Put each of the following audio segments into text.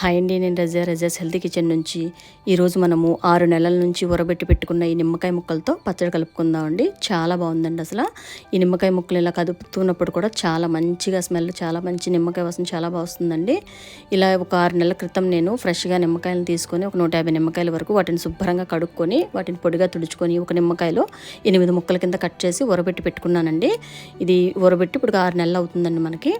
Hi అండి నేను రజా రజాస్ healthy kitchen నుంచి ఈరోజు మనము ఆరు నెలల నుంచి ఉరబెట్టి పెట్టుకున్న ఈ నిమ్మకాయ ముక్కలతో పచ్చడి కలుపుకుందామండి. చాలా బాగుందండి అసలు. ఈ నిమ్మకాయ ముక్కలు ఇలా కదుపుతున్నప్పుడు కూడా చాలా మంచిగా స్మెల్ చాలా మంచి నిమ్మకాయ వాసన చాలా బాగా వస్తుందండి. ఇలా ఒక ఆరు నెలల క్రితం నేను ఫ్రెష్గా నిమ్మకాయలను తీసుకొని ఒక నూట యాభై నిమ్మకాయల వరకు వాటిని శుభ్రంగా కడుక్కొని వాటిని పొడిగా తుడుచుకొని ఒక నిమ్మకాయలో ఎనిమిది ముక్కల కింద కట్ చేసి ఉరబెట్టి పెట్టుకున్నానండి. ఇది ఉరబెట్టి ఇప్పుడు ఆరు నెలలు అవుతుందండి మనకి.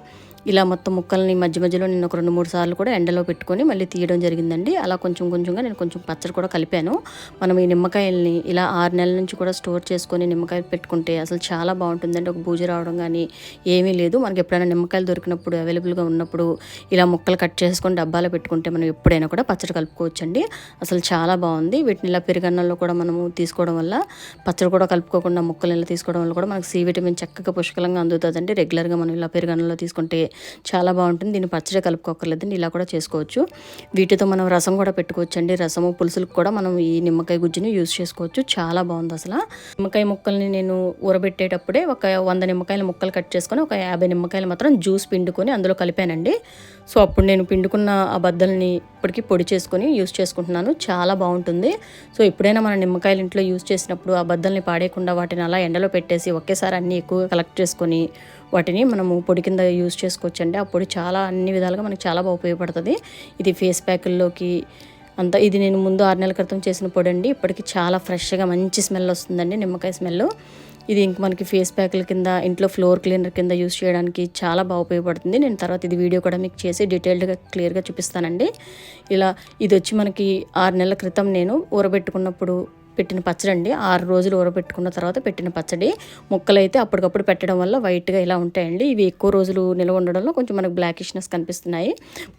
ఇలా మొత్తం ముక్కల్ని మధ్య మధ్యలో నేను ఒక రెండు మూడు సార్లు కూడా ఎండలో పెట్టుకొని మళ్ళీ తీయడం జరిగిందండి. అలా కొంచెం కొంచెంగా నేను కొంచెం పచ్చడి కూడా కలిపాను. మనం ఈ నిమ్మకాయల్ని ఇలా ఆరు నెలల నుంచి కూడా స్టోర్ చేసుకొని నిమ్మకాయలు పెట్టుకుంటే అసలు చాలా బాగుంటుందండి. ఒక బూజు రావడం కానీ ఏమీ లేదు. మనకి ఎప్పుడైనా నిమ్మకాయలు దొరికినప్పుడు అవైలబుల్గా ఉన్నప్పుడు ఇలా ముక్కలు కట్ చేసుకొని డబ్బాలో పెట్టుకుంటే మనం ఎప్పుడైనా కూడా పచ్చడి కలుపుకోవచ్చండి. అసలు చాలా బాగుంది. వీటిని ఇలా పెరుగన్నంలో కూడా మనము తీసుకోవడం వల్ల పచ్చడి కూడా కలుపుకోకుండా ముక్కలు ఇలా తీసుకోవడం వల్ల కూడా మనకు సి విటమిన్ చక్కగా పుష్కలంగా అందుతుందండి. రెగ్యులర్గా మనం ఇలా పెరుగన్నంలో తీసుకుంటే చాలా బాగుంటుంది. దీన్ని పచ్చడి కలుపుకోకర్లేదండి ఇలా కూడా చేసుకోవచ్చు. వీటితో మనం రసం కూడా పెట్టుకోవచ్చు అండి రసము పులుసులకు కూడా మనం ఈ నిమ్మకాయ గుజ్జుని యూజ్ చేసుకోవచ్చు. చాలా బాగుంది అసలు. నిమ్మకాయ ముక్కల్ని నేను ఊరబెట్టేటప్పుడే ఒక వంద నిమ్మకాయల ముక్కలు కట్ చేసుకొని ఒక యాభై నిమ్మకాయలు మాత్రం జ్యూస్ పిండుకొని అందులో కలిపానండి. సో అప్పుడు నేను పిండుకున్న ఆ బద్దల్ని ఇప్పటికీ పొడి చేసుకొని యూస్ చేసుకుంటున్నాను. చాలా బాగుంటుంది. సో ఎప్పుడైనా మన నిమ్మకాయలు ఇంట్లో యూస్ చేసినప్పుడు ఆ బద్దల్ని పాడేయకుండా వాటిని అలా ఎండలో పెట్టేసి ఒకేసారి అన్నీ ఎక్కువ కలెక్ట్ చేసుకొని వాటిని మనము పొడి కింద యూజ్ చేసుకోవచ్చు అండి ఆ పొడి చాలా అన్ని విధాలుగా మనకి చాలా బాగా ఉపయోగపడుతుంది. ఇది ఫేస్ ప్యాకుల్లోకి అంతా ఇది నేను ముందు ఆరు నెలల క్రితం చేసిన పొడి అండి ఇప్పటికి చాలా ఫ్రెష్గా మంచి స్మెల్ వస్తుందండి నిమ్మకాయ స్మెల్ ఇది ఇంక మనకి ఫేస్ ప్యాక్ల కింద ఇంట్లో ఫ్లోర్ క్లీనర్ కింద యూస్ చేయడానికి చాలా బాగా ఉపయోగపడుతుంది. నేను తర్వాత ఇది వీడియో కూడా మీకు చేసి డీటెయిల్డ్గా క్లియర్గా చూపిస్తానండి. ఇలా ఇది వచ్చి మనకి ఆరు నెలల క్రితం నేను ఊరబెట్టుకున్నప్పుడు పెట్టిన పచ్చడి అండి ఆరు రోజులు ఊరబెట్టుకున్న తర్వాత పెట్టిన పచ్చడి. ముక్కలు అయితే అప్పటికప్పుడు పెట్టడం వల్ల వైట్గా ఇలా ఉంటాయండి. ఇవి ఎక్కువ రోజులు నిల్వ ఉండడంలో కొంచెం మనకు బ్లాకిష్నెస్ కనిపిస్తున్నాయి.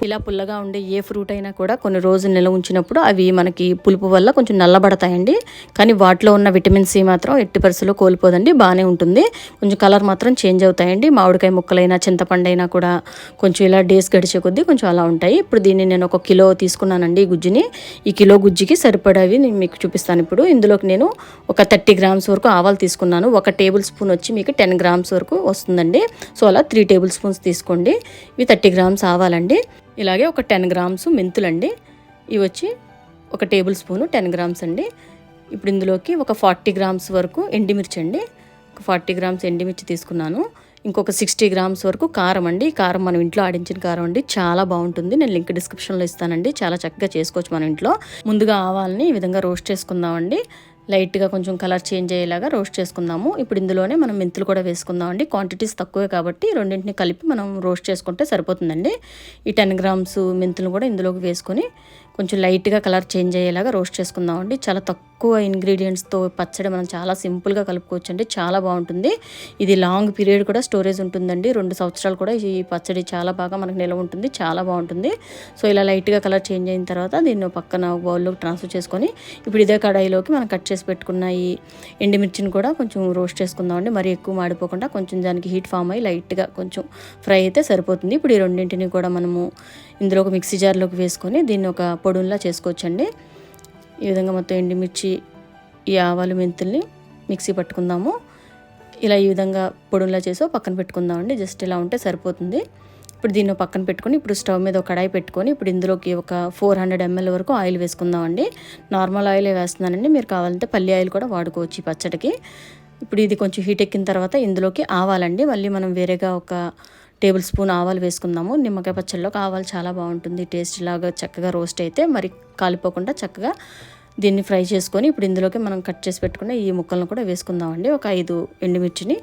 ఇలా పుల్లగా ఉండే ఏ ఫ్రూట్ అయినా కూడా కొన్ని రోజులు నిల్వ ఉంచినప్పుడు అవి మనకి పులుపు వల్ల కొంచెం నల్లబడతాయండి. కానీ వాటిలో ఉన్న విటమిన్ సి మాత్రం ఎట్టి పరిస్థితుల్లో కోల్పోదండి. బాగానే ఉంటుంది. కొంచెం కలర్ మాత్రం చేంజ్ అవుతాయండి. మామిడికాయ ముక్కలైనా చింతపండు అయినా కూడా కొంచెం ఇలా డేస్ గడిచే కొద్దీ కొంచెం అలా ఉంటాయి. ఇప్పుడు దీన్ని నేను ఒక కిలో తీసుకున్నానండి ఈ గుజ్జుని. ఈ కిలో గుజ్జుకి సరిపడవి నేను మీకు చూపిస్తాను. ఇప్పుడు ఇందులోకి నేను ఒక థర్టీ గ్రామ్స్ వరకు ఆవాలు తీసుకున్నాను. ఒక టేబుల్ స్పూన్ వచ్చి మీకు టెన్ గ్రామ్స్ వరకు వస్తుందండి. సో అలా త్రీ టేబుల్ స్పూన్స్ తీసుకోండి. ఇవి థర్టీ గ్రామ్స్ ఆవాలండి. ఇలాగే ఒక టెన్ గ్రామ్స్ మెంతులండి. ఇవి వచ్చి ఒక టేబుల్ స్పూను టెన్ గ్రామ్స్ అండి. ఇప్పుడు ఇందులోకి ఒక ఫార్టీ గ్రామ్స్ వరకు ఎండిమిర్చి అండి ఒక ఫార్టీ గ్రామ్స్ ఎండిమిర్చి తీసుకున్నాను. ఇంకొక సిక్స్టీ గ్రామ్స్ వరకు కారం అండి. కారం మనం ఇంట్లో ఆడించిన కారం అండి. చాలా బాగుంటుంది. నేను లింక్ డిస్క్రిప్షన్లో ఇస్తానండి. చాలా చక్కగా చేసుకోవచ్చు మన ఇంట్లో. ముందుగా ఆవాలని ఈ విధంగా రోస్ట్ చేసుకుందామండి. లైట్గా కొంచెం కలర్ చేంజ్ అయ్యేలాగా రోస్ట్ చేసుకుందాము. ఇప్పుడు ఇందులోనే మనం మెంతులు కూడా వేసుకుందామండి. క్వాంటిటీస్ తక్కువే కాబట్టి రెండింటిని కలిపి మనం రోస్ట్ చేసుకుంటే సరిపోతుందండి. ఈ టెన్ గ్రామ్స్ మెంతులు కూడా ఇందులోకి వేసుకొని కొంచెం లైట్గా కలర్ చేంజ్ అయ్యేలాగా రోస్ట్ చేసుకుందామండి. చాలా తక్కువ ఇంగ్రీడియంట్స్తో పచ్చడి మనం చాలా సింపుల్గా కలుపుకోవచ్చు అండి. చాలా బాగుంటుంది. ఇది లాంగ్ పీరియడ్ కూడా స్టోరేజ్ ఉంటుందండి. రెండు సంవత్సరాలు కూడా ఈ పచ్చడి చాలా బాగా మనకు నిల్వ ఉంటుంది. చాలా బాగుంటుంది. సో ఇలా లైట్గా కలర్ చేంజ్ అయిన తర్వాత దీన్ని పక్కన బౌల్లోకి ట్రాన్స్ఫర్ చేసుకొని ఇప్పుడు ఇదే కడాయిలోకి మనం కట్ చేసి పెట్టుకున్న ఈ ఎండుమిర్చిని కూడా కొంచెం రోస్ట్ చేసుకుందామండి మరి ఎక్కువ మాడిపోకుండా కొంచెం దానికి హీట్ ఫామ్ అయ్యి లైట్గా కొంచెం ఫ్రై అయితే సరిపోతుంది. ఇప్పుడు ఈ రెండింటిని కూడా మనము ఇందులో ఒక మిక్సీ జార్లోకి వేసుకొని దీన్ని ఒక పొడుల్లా చేసుకోవచ్చండి. ఈ విధంగా మొత్తం ఎండుమిర్చి ఈ ఆవాలు మెంతుల్ని మిక్సీ పట్టుకుందాము. ఇలా ఈ విధంగా పొడుల్లా చేసి పక్కన పెట్టుకుందామండి. జస్ట్ ఇలా ఉంటే సరిపోతుంది. ఇప్పుడు దీన్ని పక్కన పెట్టుకొని ఇప్పుడు స్టవ్ మీద ఒక కడాయి పెట్టుకొని ఇప్పుడు ఇందులోకి ఒక ఫోర్ హండ్రెడ్ ఎంఎల్ వరకు ఆయిల్ వేసుకుందామండి. నార్మల్ ఆయిలే వేస్తున్నానండి. మీరు కావాలంటే పల్లి ఆయిల్ కూడా వాడుకోవచ్చు ఈ పచ్చడికి. ఇప్పుడు ఇది కొంచెం హీట్ ఎక్కిన తర్వాత ఇందులోకి ఆవాలండి. మళ్ళీ మనం వేరేగా ఒక టేబుల్ స్పూన్ ఆవాలు వేసుకుందాము. నిమ్మకాయ పచ్చళ్ళలోకి ఆవాలు చాలా బాగుంటుంది. టేస్ట్ లాగా చక్కగా రోస్ట్ అయితే మరి కాలిపోకుండా చక్కగా దీన్ని ఫ్రై చేసుకొని ఇప్పుడు ఇందులోకి మనం కట్ చేసి పెట్టుకున్న ఈ ముక్కలను కూడా వేసుకుందామండి. ఒక ఐదు ఎండుమిర్చిని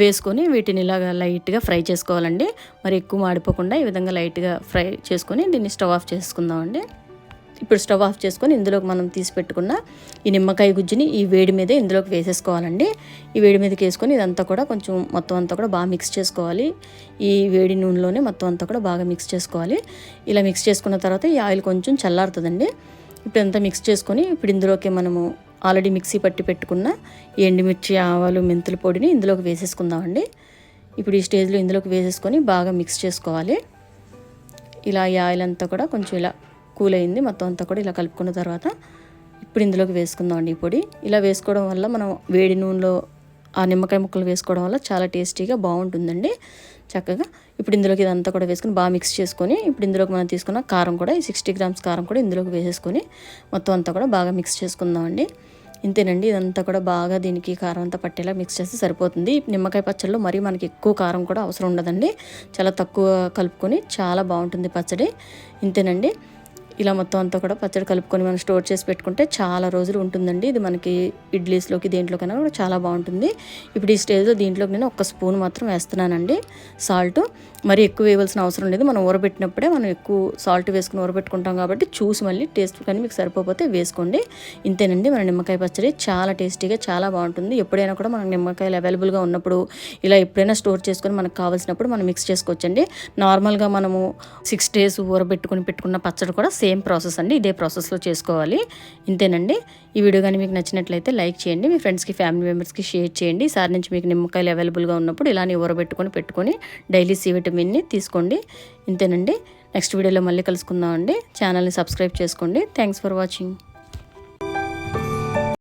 వేసుకొని వీటిని ఇలాగా లైట్గా ఫ్రై చేసుకోవాలండి. మరి ఎక్కువ మాడిపోకుండా ఈ విధంగా లైట్గా ఫ్రై చేసుకొని దీన్ని స్టవ్ ఆఫ్ చేసుకుందామండి. ఇప్పుడు స్టవ్ ఆఫ్ చేసుకొని ఇందులోకి మనం తీసి పెట్టుకున్న ఈ నిమ్మకాయ గుజ్జుని ఈ వేడి మీదే ఇందులోకి వేసేసుకోవాలండి. ఈ వేడి మీదకి వేసుకొని ఇదంతా కూడా కొంచెం మొత్తం అంతా కూడా బాగా మిక్స్ చేసుకోవాలి. ఈ వేడి నూనెలోనే మొత్తం అంతా కూడా బాగా మిక్స్ చేసుకోవాలి. ఇలా మిక్స్ చేసుకున్న తర్వాత ఈ ఆయిల్ కొంచెం చల్లారుతుందండి. ఇప్పుడు అంతా మిక్స్ చేసుకొని ఇప్పుడు ఇందులోకి మనము ఆల్రెడీ మిక్సీ పట్టి పెట్టుకున్న ఎండుమిర్చి ఆవాలు మెంతుల పొడిని ఇందులోకి వేసేసుకుందామండి. ఇప్పుడు ఈ స్టేజ్లో ఇందులోకి వేసేసుకొని బాగా మిక్స్ చేసుకోవాలి. ఇలా ఈ ఆయిల్ అంతా కూడా కొంచెం ఇలా కూల్ అయింది మొత్తం అంతా కూడా ఇలా కలుపుకున్న తర్వాత ఇప్పుడు ఇందులోకి వేసుకుందామండి ఈ పొడి. ఇలా వేసుకోవడం వల్ల మనం వేడి నూనెలో ఆ నిమ్మకాయ ముక్కలు వేసుకోవడం వల్ల చాలా టేస్టీగా బాగుంటుందండి. చక్కగా ఇప్పుడు ఇందులోకి ఇదంతా కూడా వేసుకొని బాగా మిక్స్ చేసుకొని ఇప్పుడు ఇందులోకి మనం తీసుకున్న కారం కూడా ఈ సిక్స్టీ గ్రామ్స్ కారం కూడా ఇందులోకి వేసేసుకొని మొత్తం అంతా కూడా బాగా మిక్స్ చేసుకుందామండి ఇంతేనండి ఇదంతా కూడా బాగా దీనికి కారం అంతా పట్టేలా మిక్స్ చేస్తే సరిపోతుంది. నిమ్మకాయ పచ్చడిలో మరీ మనకి ఎక్కువ కారం కూడా అవసరం ఉండదండి. చాలా తక్కువ కలుపుకొని చాలా బాగుంటుంది పచ్చడి. ఇంతేనండి. ఇలా మొత్తం అంతా కూడా పచ్చడి కలుపుకొని మనం స్టోర్ చేసి పెట్టుకుంటే చాలా రోజులు ఉంటుందండి. ఇది మనకి ఇడ్లీస్లోకి దేంట్లోకైనా కూడా చాలా బాగుంటుంది. ఇప్పుడు ఈ స్టేజ్లో దీంట్లోకి నేను ఒక స్పూన్ మాత్రం వేస్తున్నానండి. సాల్ట్. మరి ఎక్కువ వేయవలసిన అవసరం లేదు. మనం ఊరబెట్టినప్పుడే మనం ఎక్కువ సాల్ట్ వేసుకుని ఊరబెట్టుకుంటాం కాబట్టి చూసి మళ్ళీ టేస్ట్ కానీ మీకు సరిపోతే వేసుకోండి. ఇంతేనండి. మన నిమ్మకాయ పచ్చడి చాలా టేస్టీగా చాలా బాగుంటుంది. ఎప్పుడైనా కూడా మనకు నిమ్మకాయలు అవైలబుల్గా ఉన్నప్పుడు ఇలా ఎప్పుడైనా స్టోర్ చేసుకొని మనకు కావాల్సినప్పుడు మనం మిక్స్ చేసుకోవచ్చండి. నార్మల్గా మనము సిక్స్ డేస్ ఊరబెట్టుకొని పెట్టుకున్న పచ్చడి కూడా సేమ్ సేమ్ ప్రాసెస్ అండి ఇదే ప్రాసెస్లో చేసుకోవాలి. ఇంతేనండి. ఈ వీడియో కానీ మీకు నచ్చినట్లయితే లైక్ చేయండి మీ ఫ్రెండ్స్కి ఫ్యామిలీ మెంబర్స్కి షేర్ చేయండి. ఈసారి నుంచి మీకు నిమ్మకాయలు అవైలబుల్గా ఉన్నప్పుడు ఇలానే ఊరబెట్టుకొని పెట్టుకొని డైలీ సి విటమిన్ని తీసుకోండి. ఇంతేనండి. నెక్స్ట్ వీడియోలో మళ్ళీ కలుసుకుందామండి. ఛానల్ని సబ్స్క్రైబ్ చేసుకోండి. Thanks for watching.